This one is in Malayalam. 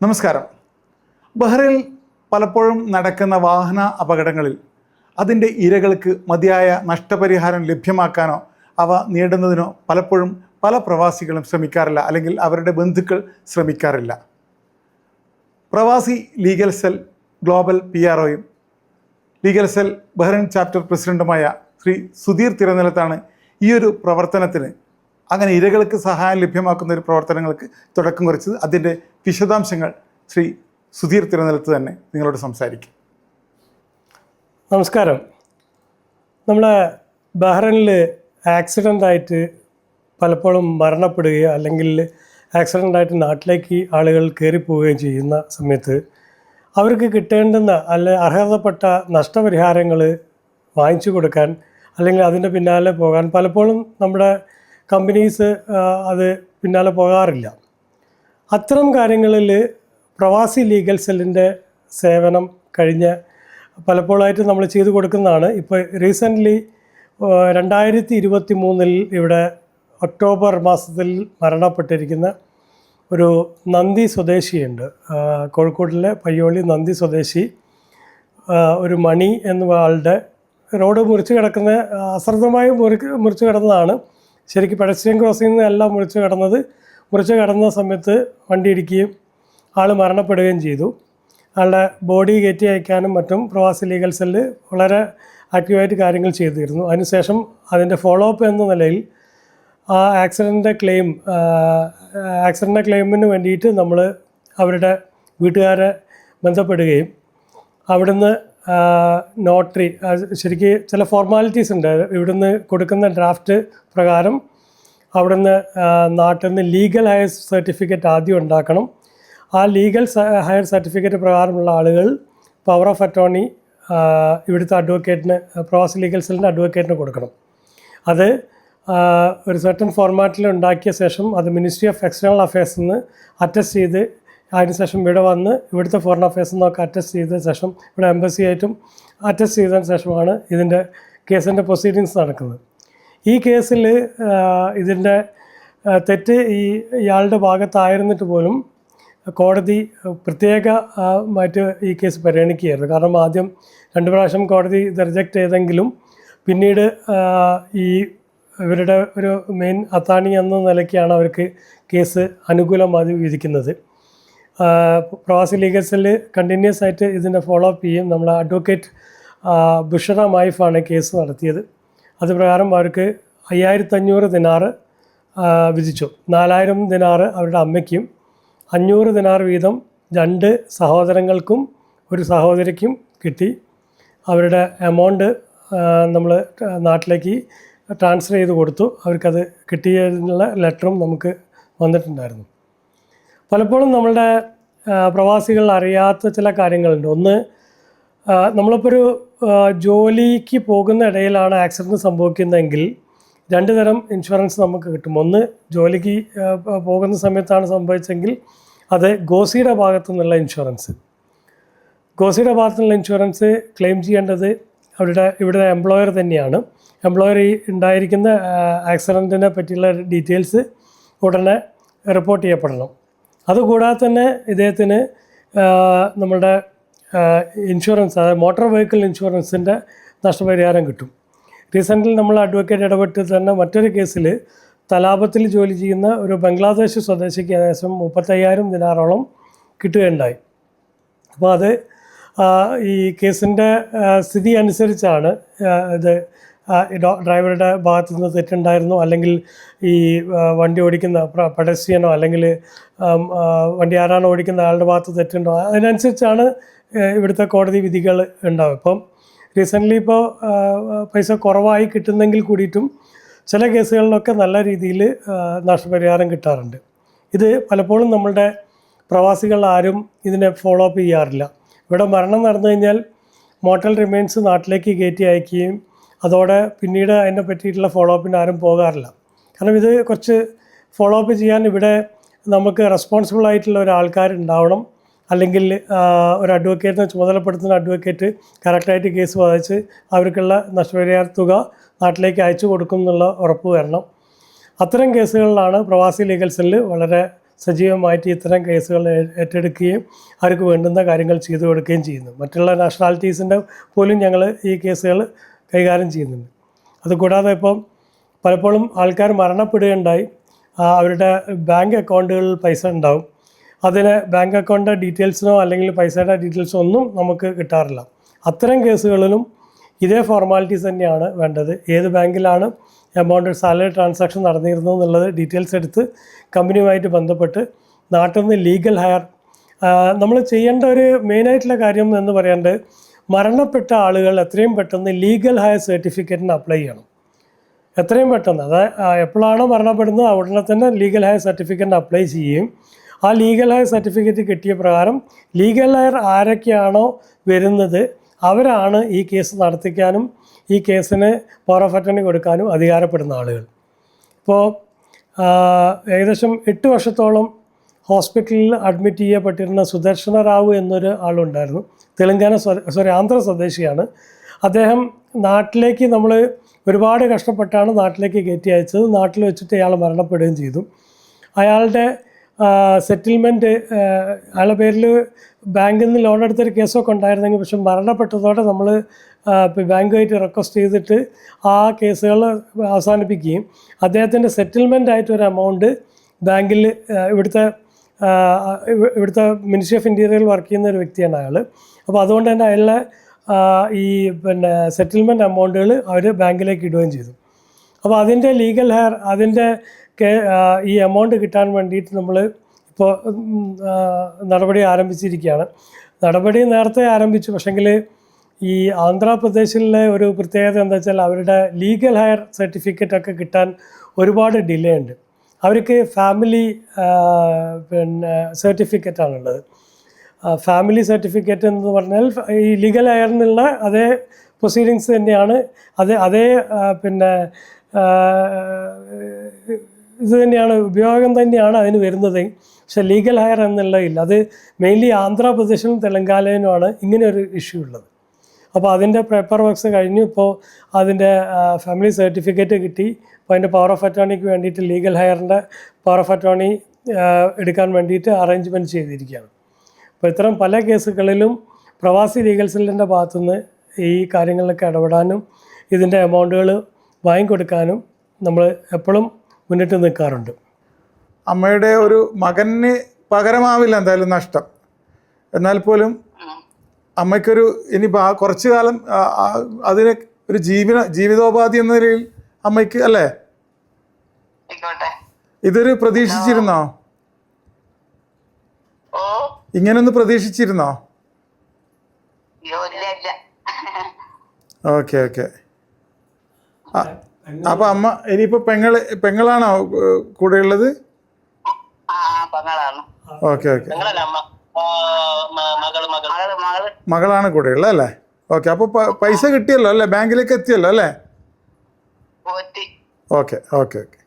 നമസ്കാരം. ബഹ്റൈനിൽ പലപ്പോഴും നടക്കുന്ന വാഹന അപകടങ്ങളിൽ അതിന്റെ ഇരകൾക്ക് മതിയായ നഷ്ടപരിഹാരം ലഭ്യമാക്കാനോ അവ നേടുന്നതിനോ പലപ്പോഴും പല പ്രവാസികളും ശ്രമിക്കാറില്ല അല്ലെങ്കിൽ അവരുടെ ബന്ധുക്കൾ ശ്രമിക്കാറില്ല. പ്രവാസി legal cell global P R ഒയും legal cell Bahrain chapter പ്രസിഡന്റുമായ ശ്രീ സുധീർ തിരുനിലത്താണ് ഈ ഒരു പ്രവർത്തനത്തിന് അങ്ങനെ ഇരകൾക്ക് സഹായം ലഭ്യമാക്കുന്ന ഒരു പ്രവർത്തനങ്ങൾക്ക് തുടക്കം കുറിച്ചത് അതിന്റെ വിശദാംശങ്ങൾ ശ്രീ സുധീർ തിരുനിലത്ത് തന്നെ നിങ്ങളോട് സംസാരിക്കും. നമസ്കാരം. നമ്മളെ ബഹ്റനിൽ ആക്സിഡന്റ് ആയിട്ട് പലപ്പോഴും മരണപ്പെടുകയോ അല്ലെങ്കിൽ ആക്സിഡന്റ് ആയിട്ട് നാട്ടിലേക്ക് ആളുകൾ കയറിപ്പോവുകയും ചെയ്യുന്ന സമയത്ത് അവർക്ക് കിട്ടേണ്ടുന്ന അല്ലെ അർഹതപ്പെട്ട നഷ്ടപരിഹാരങ്ങൾ വാങ്ങിച്ചു കൊടുക്കാൻ അല്ലെങ്കിൽ അതിന്റെ പിന്നാലെ പോകാൻ പലപ്പോഴും നമ്മുടെ കമ്പനീസ് അത് പിന്നാലെ പോകാറില്ല. അത്തരം കാര്യങ്ങളിൽ പ്രവാസി ലീഗൽ സെല്ലിന്റെ സേവനം കഴിഞ്ഞ പലപ്പോഴായിട്ട് നമ്മൾ ചെയ്തു കൊടുക്കുന്നതാണ്. ഇപ്പോൾ റീസെന്റ്ലി രണ്ടായിരത്തി ഇരുപത്തി മൂന്നിൽ ഇവിടെ ഒക്ടോബർ മാസത്തിൽ മരണപ്പെട്ടിരിക്കുന്ന ഒരു നന്ദി സ്വദേശിയുണ്ട്. കോഴിക്കോട്ടിലെ പയ്യോളി നന്ദി സ്വദേശി. ഒരു മണി എന്ന ആളുടെ റോഡ് മുറിച്ച് കിടക്കുന്ന അശ്രദ്ധമായി മുറി മുറിച്ച് കിടന്നതാണ്. ശരിക്കും പെഡസ്ട്രിയൻ ക്രോസിംഗ് എല്ലാം മുറിച്ച് കടന്നത് മുറിച്ച് കടന്ന സമയത്ത് വണ്ടി ഇടിക്കുകയും ആൾ മരണപ്പെടുകയും ചെയ്തു. ആളുടെ ബോഡി കയറ്റി അയക്കാനും മറ്റും പ്രവാസി ലീഗൽ സെല്ല് വളരെ ആക്റ്റീവായിട്ട് കാര്യങ്ങൾ ചെയ്തിരുന്നു. അതിനുശേഷം അതിന്റെ ഫോളോ അപ്പ് എന്ന നിലയിൽ ആ ആക്സിഡന്റെ ക്ലെയിം ആക്സിഡന്റെ ക്ലെയിമിന് വേണ്ടിയിട്ട് നമ്മൾ അവരുടെ വീട്ടുകാരെ ബന്ധപ്പെടുകയും അവിടുന്ന് നോട്ടറി ശരിക്ക് ചില ഫോർമാലിറ്റീസ് ഉണ്ട്. ഇവിടുന്ന് കൊടുക്കുന്ന ഡ്രാഫ്റ്റ് പ്രകാരം അവിടുന്ന് നാട്ടിൽ നിന്ന് ലീഗൽ ഹയർ സർട്ടിഫിക്കറ്റ് ആദ്യം ഉണ്ടാക്കണം. ആ ലീഗൽ ഹയർ സർട്ടിഫിക്കറ്റ് പ്രകാരമുള്ള ആളുകൾ പവർ ഓഫ് അറ്റോർണി ഇവിടുത്തെ അഡ്വക്കേറ്റിന് പ്രോസ് ലീഗൽ സെല്ലിന്റെ അഡ്വക്കേറ്റിന് കൊടുക്കണം. അത് ഒരു സർട്ടൻ ഫോർമാറ്റിൽ ഉണ്ടാക്കിയ ശേഷം അത് മിനിസ്ട്രി ഓഫ് എക്സ്റ്റേണൽ അഫയേഴ്സിൽ നിന്ന് അറ്റസ്റ്റ് ചെയ്ത് അതിനുശേഷം ഇവിടെ വന്ന് ഇവിടുത്തെ ഫോറിൻ അഫയേഴ്സ് നിന്നൊക്കെ അറ്റസ്റ്റ് ചെയ്ത ശേഷം ഇവിടെ എംബസി ആയിട്ടും അറ്റസ്റ്റ് ചെയ്തതിന് ശേഷമാണ് ഇതിന്റെ കേസിന്റെ പ്രൊസീഡിങ്സ് നടക്കുന്നത്. ഈ കേസിൽ ഇതിന്റെ തെറ്റ് ഈ ഇയാളുടെ ഭാഗത്തായിരുന്നിട്ട് പോലും കോടതി പ്രത്യേക ആ, ഈ കേസ് പരിഗണിക്കുകയായിരുന്നു. കാരണം ആദ്യം രണ്ട് പ്രാവശ്യം കോടതി ഇത് റിജക്റ്റ് ചെയ്തെങ്കിലും പിന്നീട് ഈ ഇവരുടെ ഒരു മെയിൻ അത്താണി എന്ന നിലയ്ക്കാണ് അവർക്ക് കേസ് അനുകൂലമായി വിധിക്കുന്നത്. പ്രവാസി ലീഗൽസിൽ കണ്ടിന്യൂസ് ആയിട്ട് ഇതിന്റെ ഫോളോ അപ്പ് ചെയ്യും നമ്മൾ അഡ്വക്കേറ്റ് ബുഷറ മൈഫാണ് കേസ് നടത്തിയത്. അത് പ്രകാരം അവർക്ക് അയ്യായിരത്തഞ്ഞൂറ് ദിനാറ് വിധിച്ചു. നാലായിരം ദിനാറ് അവരുടെ അമ്മയ്ക്കും അഞ്ഞൂറ് ദിനാർ വീതം രണ്ട് സഹോദരങ്ങൾക്കും ഒരു സഹോദരിക്കും കിട്ടി. അവരുടെ എമൗണ്ട് നമ്മൾ നാട്ടിലേക്ക് ട്രാൻസ്ഫർ ചെയ്ത് കൊടുത്തു. അവർക്കത് കിട്ടിയതിനുള്ള ലെറ്ററും നമുക്ക് വന്നിട്ടുണ്ടായിരുന്നു. പലപ്പോഴും നമ്മളുടെ പ്രവാസികൾ അറിയാത്ത ചില കാര്യങ്ങളുണ്ട്. ഒന്ന് നമ്മളിപ്പോൾ ഒരു ജോലിക്ക് പോകുന്ന ഇടയിലാണ് ആക്സിഡന്റ് സംഭവിക്കുന്നതെങ്കിൽ രണ്ട് തരം ഇൻഷുറൻസ് നമുക്ക് കിട്ടും. ഒന്ന് ജോലിക്ക് പോകുന്ന സമയത്താണ് സംഭവിച്ചെങ്കിൽ അത് ഗോസിയുടെ ഭാഗത്തു നിന്നുള്ള ഇൻഷുറൻസ്. ഗോസിയുടെ ഭാഗത്തു നിന്നുള്ള ഇൻഷുറൻസ് ക്ലെയിം ചെയ്യേണ്ടത് അവരുടെ ഇവിടുത്തെ എംപ്ലോയർ തന്നെയാണ്. എംപ്ലോയർ ഈ ഉണ്ടായിരിക്കുന്ന ആക്സിഡന്റിനെ പറ്റിയുള്ള ഡീറ്റെയിൽസ് ഉടനെ റിപ്പോർട്ട് ചെയ്യപ്പെടണം. അതുകൂടാതെ തന്നെ ഇദ്ദേഹത്തിന് നമ്മുടെ ഇൻഷുറൻസ് അതായത് മോട്ടോർ വെഹിക്കിൾ ഇൻഷുറൻസിന്റെ നഷ്ടപരിഹാരം കിട്ടും. റീസെന്റിൽ നമ്മൾ അഡ്വക്കേറ്റ് ഇടപെട്ട് തന്നെ മറ്റൊരു കേസിൽ തലാപത്തിൽ ജോലി ചെയ്യുന്ന ഒരു ബംഗ്ലാദേശ് സ്വദേശിക്ക് ഏകദേശം മുപ്പത്തയ്യായിരം ദിനാറോളം കിട്ടുകയുണ്ടായി. അപ്പോൾ അത് ഈ കേസിന്റെ സ്ഥിതി അനുസരിച്ചാണ് ഇത് ഡ്രൈവറുടെ ഭാഗത്തു നിന്ന് തെറ്റുണ്ടായിരുന്നു? അല്ലെങ്കിൽ ഈ വണ്ടി ഓടിക്കുന്ന പെഡസ്ട്രിയനോ അല്ലെങ്കിൽ വണ്ടി ആരാണോ ഓടിക്കുന്ന ആളുടെ ഭാഗത്ത് തെറ്റുണ്ടോ? അതിനനുസരിച്ചാണ് ഇവിടുത്തെ കോടതി വിധികൾ ഉണ്ടാവും ഇപ്പം റീസെന്റ്ലി ഇപ്പോൾ പൈസ കുറവായി കിട്ടുന്നെങ്കിൽ കൂടിയിട്ടും ചില കേസുകളിലൊക്കെ നല്ല രീതിയിൽ നഷ്ടപരിഹാരം കിട്ടാറുണ്ട്. ഇത് പലപ്പോഴും നമ്മളുടെ പ്രവാസികൾ ആരും ഇതിനെ ഫോളോ അപ്പ് ചെയ്യാറില്ല. ഇവിടെ മരണം നടന്നു കഴിഞ്ഞാൽ മോട്ടൽ റിമൈൻസ് നാട്ടിലേക്ക് കയറ്റി അയക്കുകയും അതോടെ പിന്നീട് അതിനെ പറ്റിയിട്ടുള്ള ഫോളോ അപ്പിന് ആരും പോകാറില്ല. കാരണം ഇത് കുറച്ച് ഫോളോ അപ്പ് ചെയ്യാൻ ഇവിടെ നമുക്ക് റെസ്പോൺസിബിൾ ആയിട്ടുള്ള ഒരാൾക്കാരുണ്ടാവണം. അല്ലെങ്കിൽ ഒരു അഡ്വക്കേറ്റിനെ ചുമതലപ്പെടുത്തുന്ന അഡ്വക്കേറ്റ് കറക്റ്റായിട്ട് കേസ് വാദിച്ച് അവർക്കുള്ള നഷ്ടപരിഹാര തുക നാട്ടിലേക്ക് അയച്ചു കൊടുക്കും എന്നുള്ള ഉറപ്പ് വരണം. അത്തരം കേസുകളിലാണ് പ്രവാസി ലീഗൽ സെല്ല് വളരെ സജീവമായിട്ട് ഇത്തരം കേസുകൾ ഏറ്റെടുക്കുകയും അവർക്ക് വേണ്ടുന്ന കാര്യങ്ങൾ ചെയ്തു കൊടുക്കുകയും ചെയ്യുന്നു മറ്റുള്ള നാഷണാലിറ്റീസിന്റെ പോലും ഞങ്ങൾ ഈ കേസുകൾ കൈകാര്യം ചെയ്യുന്നുണ്ട്. അതുകൂടാതെ ഇപ്പം പലപ്പോഴും ആൾക്കാർ മരണപ്പെടുകയുണ്ടായി. അവരുടെ ബാങ്ക് അക്കൗണ്ടുകളിൽ പൈസ ഉണ്ടാവും. അതിന് ബാങ്ക് അക്കൗണ്ട് ഡീറ്റെയിൽസിനോ അല്ലെങ്കിൽ പൈസയുടെ ഡീറ്റെയിൽസോ ഒന്നും നമുക്ക് കിട്ടാറില്ല. അത്തരം കേസുകളിലും ഇതേ ഫോർമാലിറ്റീസ് തന്നെയാണ് വേണ്ടത്. ഏത് ബാങ്കിലാണ് എമൗണ്ട് സാലറി ട്രാൻസാക്ഷൻ നടന്നിരുന്നത് എന്നുള്ളത് ഡീറ്റെയിൽസ് എടുത്ത് കമ്പനിയുമായിട്ട് ബന്ധപ്പെട്ട് നാട്ടിൽ നിന്ന് ലീഗൽ ഹയർ നമ്മൾ ചെയ്യേണ്ട ഒരു മെയിനായിട്ടുള്ള കാര്യം എന്ന് പറയേണ്ടത് മരണപ്പെട്ട ആളുകൾ എത്രയും പെട്ടെന്ന് ലീഗൽ ഹയർ സർട്ടിഫിക്കറ്റിന് അപ്ലൈ ചെയ്യണം. എത്രയും പെട്ടെന്ന്. അതായത് എപ്പോഴാണോ മരണപ്പെടുന്നത് ഉടനെ തന്നെ ലീഗൽ ഹയർ സർട്ടിഫിക്കറ്റിന് അപ്ലൈ ചെയ്യുകയും ആ ലീഗൽ ഹയർ സർട്ടിഫിക്കറ്റ് കിട്ടിയ പ്രകാരം ലീഗൽ ഹയർ ആരൊക്കെയാണോ വരുന്നത് അവരാണ് ഈ കേസ് നടത്തിക്കാനും ഈ കേസിന് പവർ ഓഫ് അറ്റർണി കൊടുക്കാനും അധികാരപ്പെടുന്ന ആളുകൾ. ഇപ്പോൾ ഏകദേശം എട്ട് വർഷത്തോളം ഹോസ്പിറ്റലിൽ അഡ്മിറ്റ് ചെയ്യപ്പെട്ടിരുന്ന സുദർശന റാവു എന്നൊരു ആളുണ്ടായിരുന്നു. തെലങ്കാന സോറി ആന്ധ്ര സ്വദേശിയാണ്. അദ്ദേഹം നാട്ടിലേക്ക് നമ്മൾ ഒരുപാട് കഷ്ടപ്പെട്ടാണ് നാട്ടിലേക്ക് കയറ്റി അയച്ചത്. നാട്ടിൽ വെച്ചിട്ട് അയാൾ മരണപ്പെടുകയും ചെയ്തു. അയാളുടെ സെറ്റിൽമെന്റ് അയാളുടെ പേരിൽ ബാങ്കിൽ നിന്ന് ലോൺ എടുത്തൊരു കേസൊക്കെ ഉണ്ടായിരുന്നെങ്കിൽ പക്ഷെ മരണപ്പെട്ടതോടെ നമ്മൾ ബാങ്കുമായിട്ട് റിക്വസ്റ്റ് ചെയ്തിട്ട് ആ കേസുകൾ അവസാനിപ്പിക്കുകയും അദ്ദേഹത്തിന്റെ സെറ്റിൽമെന്റ് ആയിട്ട് ഒരു എമൗണ്ട് ബാങ്കിൽ ഇവിടുത്തെ ഇവിടുത്തെ മിനിസ്ട്രി ഓഫ് ഇന്റീരിയറിൽ വർക്ക് ചെയ്യുന്ന ഒരു വ്യക്തിയാണ് അയാൾ. അപ്പോൾ അതുകൊണ്ട് തന്നെ അയാളെ ഈ പിന്നെ സെറ്റിൽമെന്റ് എമൗണ്ടുകൾ അവർ ബാങ്കിലേക്ക് ഇടുകയും ചെയ്തു. അപ്പോൾ അതിന്റെ ലീഗൽ ഹെയർ അതിന്റെ ഈ എമൗണ്ട് കിട്ടാൻ വേണ്ടിയിട്ട് നമ്മൾ ഇപ്പോൾ നടപടി ആരംഭിച്ചിരിക്കുകയാണ്. നടപടി നേരത്തെ ആരംഭിച്ചു. പക്ഷെങ്കിൽ ഈ ആന്ധ്രാപ്രദേശിലെ ഒരു പ്രത്യേകത എന്താ വെച്ചാൽ അവരുടെ ലീഗൽ ഹയർ സർട്ടിഫിക്കറ്റ് ഒക്കെ കിട്ടാൻ ഒരുപാട് ഡിലേ ഉണ്ട്. അവർക്ക് ഫാമിലി പിന്നെ സർട്ടിഫിക്കറ്റ് ആണുള്ളത്. ഫാമിലി സർട്ടിഫിക്കറ്റ് എന്ന് പറഞ്ഞാൽ ഈ ലീഗൽ ആയിരുന്നുള്ള അതേ പ്രൊസീഡിങ്സ് തന്നെയാണ്. അതേ അതേ പിന്നെ ഇത് തന്നെയാണ് ഉപയോഗം തന്നെയാണ് അതിന് വരുന്നത്. പക്ഷെ ലീഗൽ ഹയർ എന്നുള്ളതില്ല അത് മെയിൻലി ആന്ധ്രാപ്രദേശിലും തെലങ്കാനയിലുമാണ് ഇങ്ങനെ ഒരു ഇഷ്യൂ ഉള്ളത്. അപ്പോൾ അതിന്റെ പേപ്പർ വർക്ക്സ് കഴിഞ്ഞു. ഇപ്പോൾ അതിന്റെ ഫാമിലി സർട്ടിഫിക്കറ്റ് കിട്ടി. അപ്പോൾ അതിന്റെ പവർ ഓഫ് അറ്റോണിക്ക് വേണ്ടിയിട്ട് ലീഗൽ ഹയറിന്റെ പവർ ഓഫ് അറ്റോണി എടുക്കാൻ വേണ്ടിയിട്ട് അറേഞ്ച്മെന്റ് ചെയ്തിരിക്കുകയാണ്. അപ്പോൾ ഇത്തരം പല കേസുകളിലും പ്രവാസി ലീഗൽ സെല്ലിന്റെ ഭാഗത്തുനിന്ന് ഈ കാര്യങ്ങളിലൊക്കെ ഇടപെടാനും ഇതിന്റെ എമൗണ്ടുകൾ വാങ്ങിക്കൊടുക്കാനും നമ്മൾ എപ്പോഴും മുന്നിട്ട് നിൽക്കാറുണ്ട് അമ്മയുടെ ഒരു മകന് പകരമാവില്ല എന്തായാലും നഷ്ടം. എന്നാൽ പോലും അമ്മയ്ക്കൊരു ഇനി കുറച്ച് കുറച്ചു കാലം അതിന് ഒരു ജീവിത ജീവിതോപാധി എന്ന നിലയിൽ അമ്മയ്ക്ക് അല്ലേ? ഇതൊരു പ്രതീക്ഷിച്ചിരുന്നോ? ഇങ്ങനൊന്ന് പ്രതീക്ഷിച്ചിരുന്നോ? Okay okay. അപ്പൊ അമ്മ ഇനിയിപ്പോ പെങ്ങൾ പെങ്ങളാണോ കൂടെ ഉള്ളത്? Okay okay. മകളാണ് കൂടെ ഉള്ളത് അല്ലേ? ഓക്കെ അപ്പൊ പൈസ കിട്ടിയല്ലോ അല്ലേ? ബാങ്കിലേക്ക് എത്തിയല്ലോ അല്ലേ? Okay okay okay.